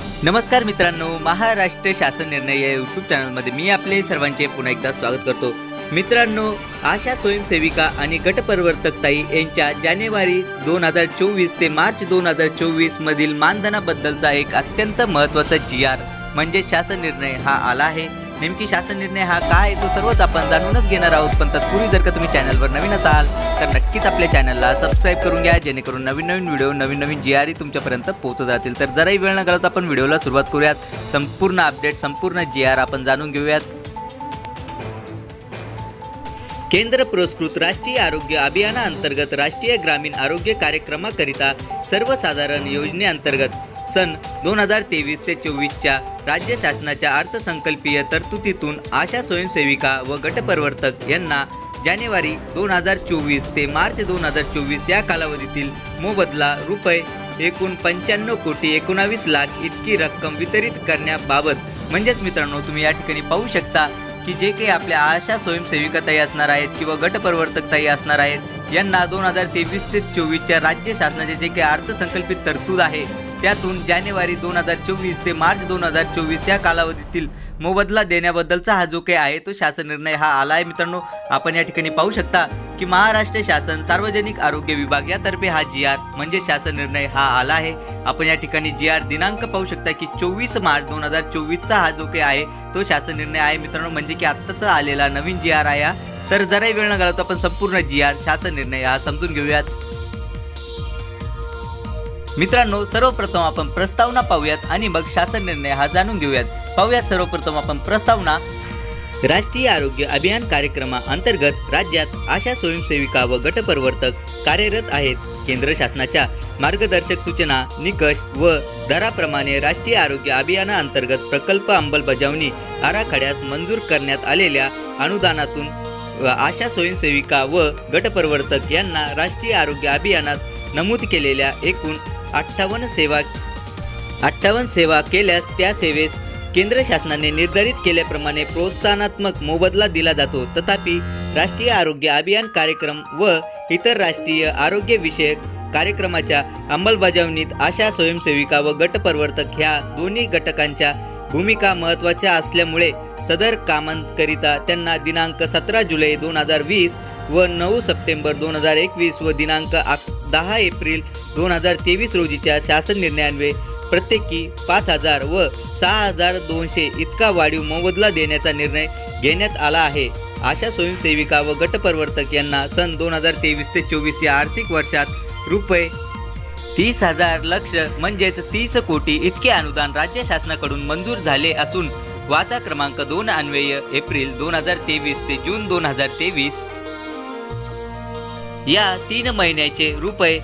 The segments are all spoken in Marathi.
नमस्कार मित्रांनो महाराष्ट्र शासन निर्णय या यूट्यूब चॅनलमध्ये मी आपले सर्वांचे पुन्हा एकदा स्वागत करतो. मित्रांनो आशा स्वयंसेविका आणि गटपरिवर्तकताई यांच्या जानेवारी दोन हजार चोवीस ते मार्च दोन हजार चोवीस मधील मानधनाबद्दलचा एक अत्यंत महत्त्वाचा जी आर म्हणजे शासन निर्णय हा आला आहे. नेमकी शासन निर्णय हा काय आहे तो सर्वच आपण जाणूनच घेणार आहोत. पण तत्पूर्वी जर का तुम्ही चॅनलवर नवीन असाल तर नक्कीच आपल्या चॅनलला सबस्क्राईब करून घ्या जेणेकरून नवीन नवीन व्हिडिओ नवीन नवीन जी आर ई तुमच्यापर्यंत पोहोचत जातील तर जराही वेळ न घालवता आपण व्हिडिओला सुरुवात करूयात. संपूर्ण अपडेट संपूर्ण जी आर आपण जाणून घेऊयात. केंद्र पुरस्कृत राष्ट्रीय आरोग्य अभियानाअंतर्गत राष्ट्रीय ग्रामीण आरोग्य कार्यक्रमाकरिता सर्वसाधारण योजनेअंतर्गत सन दोन हजार तेवीस ते चोवीसच्या राज्य शासनाच्या अर्थसंकल्पीय तरतुदीतून आशा स्वयंसेविका व गटप्रवर्तक यांना जानेवारी दोन हजार चोवीस ते मार्च दोन हजार चोवीस या कालावधीतील मोबदला रुपये एकूण पंच्याण्णव कोटी एकोणावीस लाख इतकी रक्कम वितरित करण्याबाबत. म्हणजेच मित्रांनो तुम्ही या ठिकाणी पाहू शकता की जे काही आपल्या आशा स्वयंसेविका ताई असणार आहेत किंवा गटप्रवर्तकताई असणार आहेत यांना दोन हजार तेवीस ते चोवीसच्या राज्य शासनाचे जे काही अर्थसंकल्पित तरतूद आहे त्यातून जानेवारी दोन हजार चोवीस ते मार्च दोन हजार चोवीस या कालावधीतील मोबदला देण्याबद्दलचा हा जो काही आहे तो शासन निर्णय हा आला आहे मित्रांनो आपण या ठिकाणी पाहू शकता की महाराष्ट्र शासन सार्वजनिक आरोग्य विभाग यातर्फे हा जी आर म्हणजे शासन निर्णय हा आला आहे. आपण या ठिकाणी जी आर दिनांक पाहू शकता की चोवीस मार्च दोन हजार चोवीसचा हा जो काही आहे तो शासन निर्णय आहे. मित्रांनो म्हणजे की आत्ताचा आलेला नवीन जी आर आहे तर जराही वेळ न घालवता आपण संपूर्ण जी आर शासन निर्णय हा समजून घेऊयात. मित्रांनो सर्वप्रथम आपण प्रस्तावना पाहूयात आणि मग शासन निर्णय हा जाणून घेऊयात. पाहूयात सर्वप्रथम आपण प्रस्तावना. राष्ट्रीय आरोग्य अभियान कार्यक्रमा अंतर्गत राज्यात आशा स्वयंसेविका व गटप्रवर्तक कार्यरत आहेत. केंद्र शासनाच्या मार्गदर्शक सूचना निकष व दराप्रमाणे राष्ट्रीय आरोग्य अभियानाअंतर्गत प्रकल्प अंमलबजावणी आराखड्यास मंजूर करण्यात आलेल्या अनुदानातून व आशा स्वयंसेविका व गटप्रवर्तक यांना राष्ट्रीय आरोग्य अभियानात नमूद केलेल्या एकूण अठ्ठावन्न सेवा अठ्ठावन्न सेवा केल्यास त्या सेवेस केंद्र शासनाने निर्धारित केल्याप्रमाणे प्रोत्साहनात्मक मोबदला दिला जातो. तथापि राष्ट्रीय आरोग्य अभियान कार्यक्रम व इतर राष्ट्रीय आरोग्य विषयक कार्यक्रमाच्या अंमलबजावणीत आशा स्वयंसेविका व गटप्रवर्तक ह्या दोन्ही घटकांच्या भूमिका महत्त्वाच्या असल्यामुळे सदर कामांकरिता त्यांना दिनांक सतरा जुलै दोन हजार वीस व नऊ सप्टेंबर दोन हजार एकवीस व दिनांक आक दहा एप्रिल दोन हजार तेवीस रोजीच्या शासन निर्णयान्वये प्रत्येकी पाच हजार व सहा हजार दोनशे इतका वाढीव मोबदला देण्याचा निर्णय घेण्यात आला आहे. आशा स्वयंसेविका व गटप्रवर्तक यांना सन दोन हजार तेवीस ते चोवीस या आर्थिक वर्षात रुपये तीस हजार लक्ष म्हणजेच तीस कोटी इतके अनुदान राज्य शासनाकडून मंजूर झाले असून वाचा क्रमांक दोन अन्वय एप्रिल दोन हजार तेवीस ते जून दोन हजार तेवीस. या तीन महिन्याचे रुपये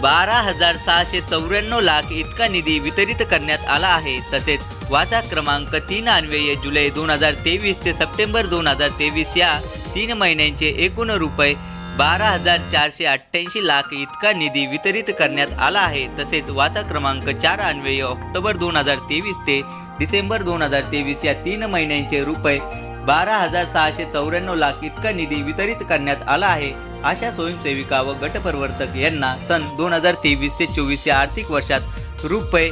बारा हजार सहाशे चौऱ्याण्णव लाख इतका निधी वितरित करण्यात आला आहे. तसेच वाचा क्रमांक तीन अन्वय जुलै दोन हजार तेवीस ते सप्टेंबर दोन हजार तेवीस या तीन महिन्यांचे एकूण रुपये बारा हजार चारशे अठ्ठ्याऐंशी लाख इतका निधी वितरित करण्यात आला आहे. तसेच वाचा क्रमांक चार अन्वय ऑक्टोबर दोन हजार तेवीस ते डिसेंबर दोन हजार तेवीस या तीन महिन्यांचे रुपये बारा हजार सहाशे चौऱ्याण्णव लाख इतका निधी वितरित करण्यात आला आहे. अशा स्वयंसेविका व गटप्रवर्तक यांना सन दोन हजार तेवीस ते चोवीस या आर्थिक वर्षात रुपये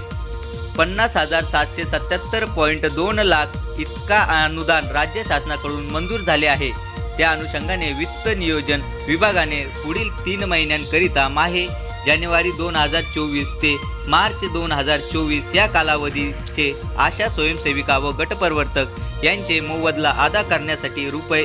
पन्नास हजार सातशे सत्याहत्तर पॉईंट दोन लाख इतका अनुदान राज्य शासनाकडून मंजूर झाले आहे. त्या अनुषंगाने वित्त नियोजन विभागाने पुढील तीन महिन्यांकरिता माहे जानेवारी दोन हजार चोवीस ते मार्च दोन हजार चोवीस या कालावधीचे आशा स्वयंसेविका व गटप्रवर्तक यांचे मोबदला अदा करण्यासाठी रुपये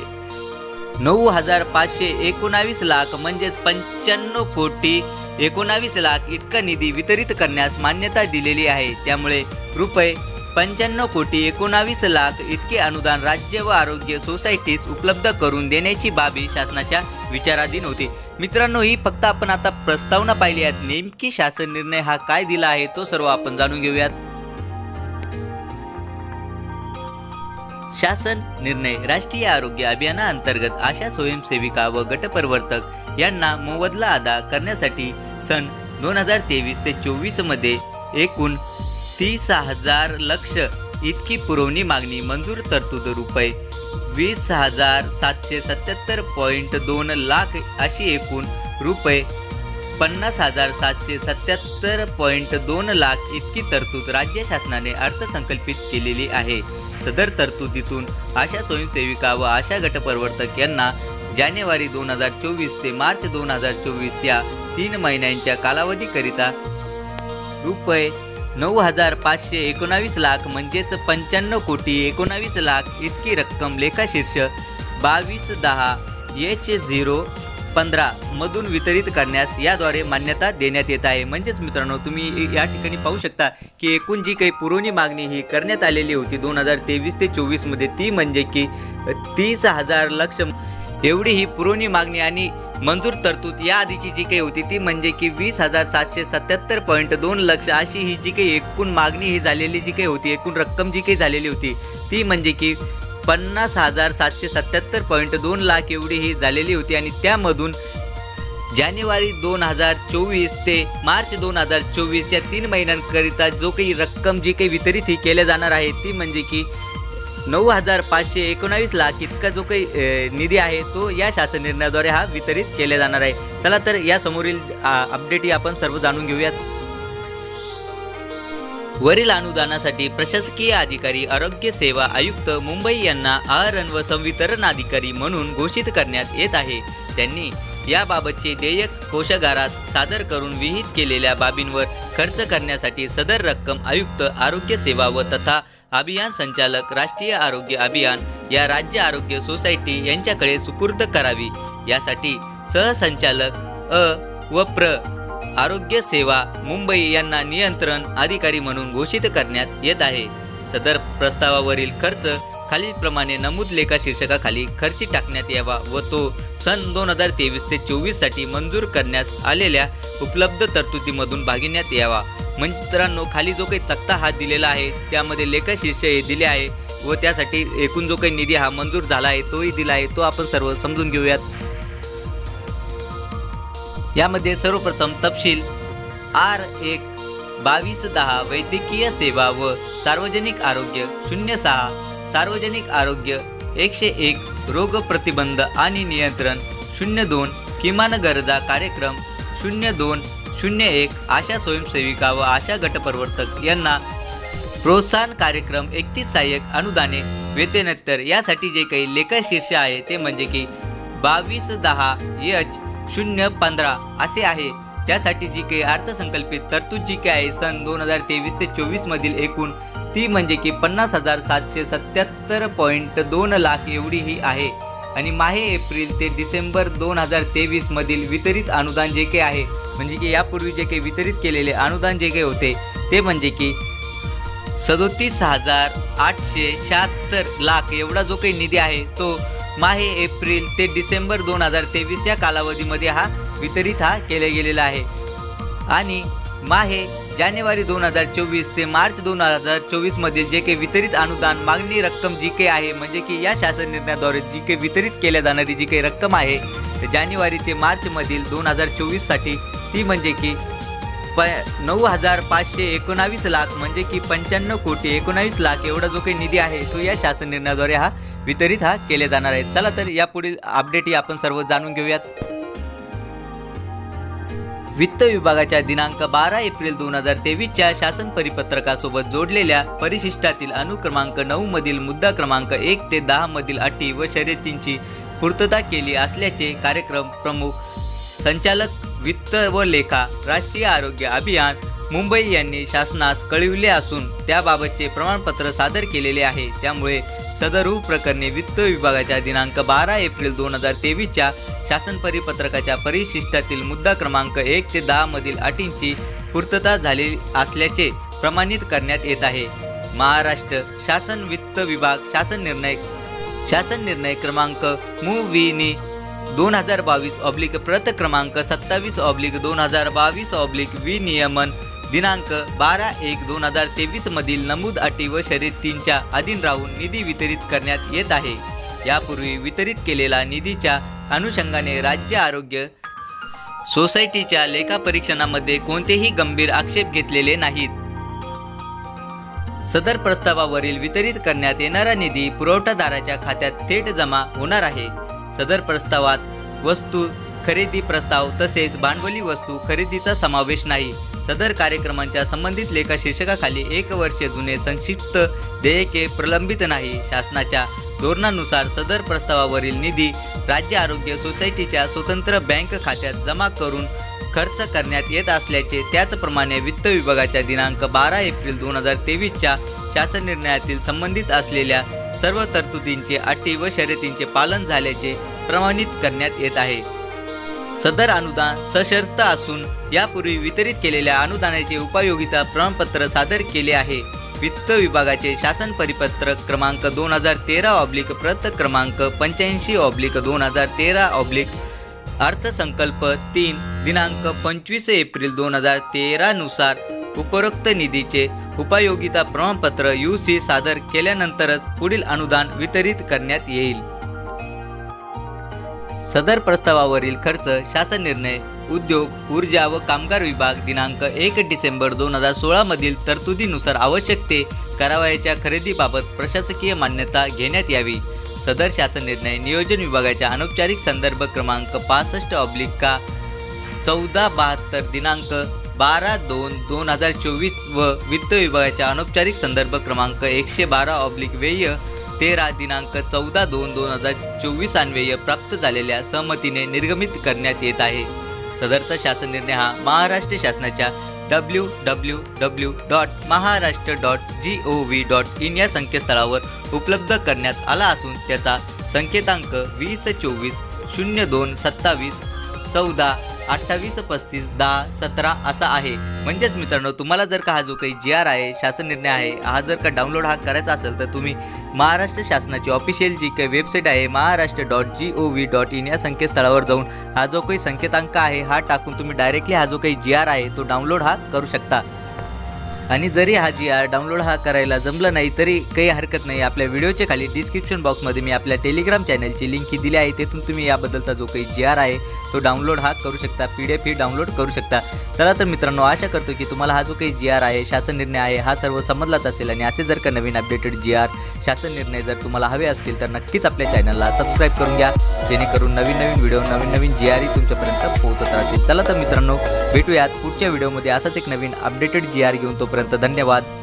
नऊ हजार पाचशे एकोणावीस लाख म्हणजेच पंच्याण्णव कोटी एकोणावीस लाख इतका निधी वितरित करण्यास मान्यता दिलेली आहे. त्यामुळे रुपये पंच्याण्णव कोटी एकोणावीस लाख इतके अनुदान राज्य व आरोग्य सोसायटीस उपलब्ध करून देण्याची बाबी शासनाच्या विचाराधीन होती. मित्रांनो ही फक्त आपण आता प्रस्तावना पाहिली आहेत. नेमकी शासन निर्णय हा काय दिला आहे तो सर्व आपण जाणून घेऊयात. शासन निर्णय राष्ट्रीय आरोग्य अभियानाअंतर्गत आशा स्वयंसेविका व गटप्रवर्तक यांना मोबदला अदा करण्यासाठी सन दोन हजार तेवीस ते चोवीसमध्ये एकूण तीस हजार लक्ष इतकी पुरवणी मागणी मंजूर तरतूद रुपये वीस हजार सातशे सत्याहत्तर पॉईंट दोन लाख अशी एकूण रुपये पन्नास हजार सातशे सत्याहत्तर पॉईंट दोन लाख इतकी तरतूद राज्य शासनाने अर्थसंकल्पित केलेली आहे. सदर तरतुदीतून आशा स्वयंसेविका व आशा गटप्रवर्तक यांना जानेवारी दोन हजार चोवीस ते मार्च दोन हजार चोवीस या तीन महिन्यांच्या कालावधीकरिता रुपये नऊ हजार पाचशे एकोणावीस लाख म्हणजेच पंच्याण्णव कोटी एकोणावीस लाख इतकी रक्कम लेखाशीर्ष बावीस दहा एच झिरो पंधरा मधून वितरित करण्यास याद्वारे मान्यता देण्यात येत आहे. म्हणजेच मित्रांनो तुम्ही या ठिकाणी पाहू शकता की एकूण जी काही पुरवणी मागणी ही करण्यात आलेली होती दोन हजार तेवीस ते चोवीसमध्ये ती म्हणजे की तीस हजार लक्ष एवढी ही पुरवणी मागणी आणि मंजूर तरतूद या आधीची जी काही होती ती म्हणजे की वीस हजार सातशे सत्याहत्तर पॉईंट दोन लक्ष अशी ही जी काही एकूण मागणी ही झालेली जी काही होती एकूण रक्कम जी काही झालेली होती ती म्हणजे की पन्नास हजार सातशे सत्याहत्तर पॉईंट दोन लाख एवढी ही झालेली होती आणि त्यामधून जानेवारी दोन हजार चोवीस ते मार्च दोन हजार चोवीस या तीन महिन्यांकरिता जो काही रक्कम जी काही वितरित ही केल्या जाणार आहे ती म्हणजे की नऊ हजार पाचशे एकोणावीस लाख इतका जो काही निधी आहे तो या शासन निर्णयाद्वारे हा वितरित केला जाणार आहे. चला तर या समोरील अपडेट आपण सर्व जाणून घेऊयात. वरील अनुदानासाठी प्रशासकीय अधिकारी आरोग्य सेवा आयुक्त मुंबई यांना आहरण व संवितरण अधिकारी म्हणून घोषित करण्यात येत आहे. त्यांनी याबाबतचे देयक कोशागारात सादर करून विहित केलेल्या बाबींवर खर्च करण्यासाठी सदर रक्कम आयुक्त आरोग्य सेवा व तथा अभियान संचालक राष्ट्रीय आरोग्य अभियान या राज्य आरोग्य सोसायटी यांच्याकडे सुपूर्द करावी. यासाठी सहसंचालक अ. व प्र. आरोग्य सेवा मुंबई यांना नियंत्रण अधिकारी म्हणून घोषित करण्यात येत आहे. सदर प्रस्तावावरील खर्च खालीलप्रमाणे नमूद लेखा शीर्षकाखाली खर्ची टाकण्यात यावा व तो सन दोन हजार तेवीस ते चोवीससाठी मंजूर करण्यास आलेल्या उपलब्ध तरतुदीमधून भागिण्यात यावा. मित्रांनो खाली जो काही तक्ता हा दिलेला आहे त्यामध्ये लेखा शीर्ष हे दिले आहे व त्यासाठी एकूण जो काही निधी हा मंजूर झाला आहे तोही दिला आहे. तो आपण सर्व समजून घेऊयात. यामध्ये सर्वप्रथम तपशील आर एक बावीस दहा वैद्यकीय सेवा व सार्वजनिक आरोग्य शून्य सहा सार्वजनिक आरोग्य एकशे एक रोग प्रतिबंध आणि नियंत्रण शून्य दोन किमान गरजा कार्यक्रम शून्य दोन शून्य एक आशा स्वयंसेविका व आशा गटप्रवर्तक यांना प्रोत्साहन कार्यक्रम एकतीस सहाय्यक अनुदाने वेतनोत्तर. यासाठी जे काही लेखाशीर्ष आहे ते म्हणजे की बावीस दहा एच शून्य पंधरा असे आहे. त्यासाठी जी काही अर्थसंकल्पित तरतूद जी काही आहे सन दोन हजार तेवीस ते चोवीसमधील एकूण ती म्हणजे की पन्नास हजार सातशे सत्याहत्तर पॉईंट दोन लाख एवढी ही आहे. आणि माहे एप्रिल ते डिसेंबर दोन हजार तेवीसमधील वितरित अनुदान जे काही आहे म्हणजे की यापूर्वी जे काही वितरित केलेले अनुदान जे काही होते ते म्हणजे की सदोतीस हजार आठशे शहात्तर लाख एवढा जो काही निधी आहे तो माहे एप्रिल ते डिसेंबर दोन हजार तेवीस या कालावधीमध्ये हा वितरित हा केला गेलेला आहे. आणि माहे जानेवारी दोन हजार चोवीस ते मार्च दोन हजार चोवीसमधील जे काही वितरित अनुदान मागणी रक्कम जी काही आहे म्हणजे की या शासन निर्णयाद्वारे जी काही वितरित केल्या जाणारी जी काही रक्कम आहे जानेवारी ते मार्चमधील दोन हजार चोवीससाठी ती म्हणजे की प नऊ हजार पाचशे एकोणावीस लाख म्हणजे की पंच्याण्णव कोटी एकोणावीस लाख एवढा जो काही निधी आहे तो या शासन निर्णयाद्वारे हा वितरित हा केले जाणार आहे. चला तर यापुढील अपडेटही आपण सर्व जाणून घेऊयात. वित्त विभागाच्या दिनांक बारा एप्रिल दोन हजार तेवीसच्या शासन परिपत्रकासोबत जोडलेल्या परिशिष्टातील अनुक्रमांक नऊ मधील मुद्दा क्रमांक एक ते दहा मधील अटी व शर्यतींची पूर्तता केली असल्याचे कार्यक्रम प्रमुख संचालक वित्त व लेखा राष्ट्रीय आरोग्य अभियान मुंबई यांनी शासनास कळविले असून त्याबाबतचे प्रमाणपत्र सादर केलेले आहे. त्यामुळे सदरू प्रकरणी वित्त विभागाच्या दिनांक बारा एप्रिल दोन हजार तेवीसच्या शासन परिपत्रकाच्या परिशिष्टातील मुद्दा क्रमांक एक ते दहा मधील अटींची पूर्तता झाली असल्याचे प्रमाणित करण्यात येत आहे. महाराष्ट्र शासन वित्त विभाग शासन निर्णय शासन निर्णय क्रमांक मु. नी. दोन हजार बावीस ऑब्लिक प्रत क्रमांक सत्तावीस ऑब्लिक दोन हजार बावीस ऑब्लिक विनियमन दिनांक बारा एक दोन हजार तेवीस मधील नमूद अटी व शर्यतींच्या अधीन राहून निधी वितरित करण्यात येत आहे. यापूर्वी वितरित केलेला निधीच्या अनुषंगाने राज्य आरोग्य सोसायटीच्या लेखापरीक्षणामध्ये कोणतेही गंभीर आक्षेप घेतलेले नाहीत. सदर प्रस्तावावरील वितरित करण्यात येणारा निधी पुरवठादाराच्या खात्यात थेट जमा होणार आहे. सदर प्रस्तावात वस्तू खरेदी प्रस्ताव तसेच भांडवली वस्तू खरेदीचा समावेश नाही. सदर कार्यक्रमांच्या संबंधित लेखा शीर्षकाखाली एक वर्ष जुने संक्षिप्त देयके प्रलंबित नाही. शासनाच्या धोरणानुसार सदर प्रस्तावावरील निधी राज्य आरोग्य सोसायटीच्या स्वतंत्र बँक खात्यात जमा करून खर्च करण्यात येत असल्याचे त्याचप्रमाणे वित्त विभागाच्या दिनांक बारा एप्रिल दोन हजार तेवीसच्या शासन निर्णयातील संबंधित असलेल्या सर्व तरतुदींचे अटी व शर्यतींचे पालन झाल्याचे प्रमाणित करण्यात येत आहे. सदर अनुदान सशर्त असून यापूर्वी वितरित केलेल्या अनुदानाचे उपयोगिता प्रमाणपत्र सादर केले आहे. वित्त विभागाचे शासन परिपत्रक क्रमांक दोन हजार तेरा ऑब्लिक प्रत क्रमांक पंच्याऐंशी ऑब्लिक दोन हजार तेरा ऑब्लिक अर्थसंकल्प तीन दिनांक पंचवीस एप्रिल दोन हजार तेरानुसार उपरोक्त निधीचे उपयोगिता प्रमाणपत्र यू सी सादर केल्यानंतरच पुढील अनुदान वितरित करण्यात येईल. सदर प्रस्तावावरील खर्च शासन निर्णय उद्योग ऊर्जा व कामगार विभाग दिनांक एक डिसेंबर दोन हजार सोळामधील तरतुदीनुसार आवश्यक ते करावयाच्या खरेदीबाबत प्रशासकीय मान्यता घेण्यात यावी. सदर शासन निर्णय नियोजन विभागाच्या अनौपचारिक संदर्भ क्रमांक पासष्ट ऑब्लिक का चौदा बहात्तर दिनांक बारा दोन दोन हजार चोवीस व वित्त विभागाच्या अनौपचारिक संदर्भ क्रमांक एकशे बारा ऑब्लिक व्यय तेरा दिनांक चौदा दोन दोन हजार चोवीस अन्वय प्राप्त झालेल्या सहमतीने निर्गमित करण्यात येत आहे. सदरचा शासन निर्णय हा महाराष्ट्र शासनाच्या W W W dot Maharashtra dot G O V dot in या संकेतस्थळावर उपलब्ध करण्यात आला असून त्याचा संकेतांक वीस चोवीस शून्य दोन सत्तावीस चौदा अठ्ठावीस पस्तीस दहा सतरा असा आहे. म्हणजेच मित्रांनो तुम्हाला जर का हा जो काही जी आर आहे शासन निर्णय आहे हा जर का डाउनलोड हा करायचा असेल तर तुम्ही महाराष्ट्र शासनाची ऑफिशियल जी काही वेबसाईट आहे Maharashtra dot G O V dot in या संकेतस्थळावर जाऊन हा जो काही संकेतांक आहे हा टाकून तुम्ही डायरेक्टली हा जो काही जी आर आहे तो डाउनलोड हा करू शकता. आणि जरी हा जी आर डाउनलोड हा करायला जमलं नाही तरी काही हरकत नाही. आपल्या व्हिडिओच्या खाली डिस्क्रिप्शन बॉक्समध्ये मी आपल्या टेलिग्राम चॅनलची लिंक ही दिली आहे. तेथून तुम्ही याबद्दलचा जो काही जी आर आहे तो डाउनलोड हा करू शकता. पी डी एफ ही डाउनलोड करू शकता. चला तर मित्रांनो आशा करतो की तुम्हाला हा जो काही जी आर आहे शासन निर्णय आहे हा सर्व समजलाच असेल. आणि असे जर का नवीन अपडेटेड जी आर शासन निर्णय जर तुम्हाला हवे असतील तर नक्कीच आपल्या चॅनलला सबस्क्राईब करून घ्या. जेणेकरून नवीन नवीन व्हिडिओ नवीन नवीन जी आर ही तुमच्यापर्यंत पोहोचत राहतील. चला तर मित्रांनो भेटूयात पुढच्या व्हिडिओमध्ये असाच एक नवीन अपडेटेड जी आर घेऊन तोपर्यंत धन्यवाद.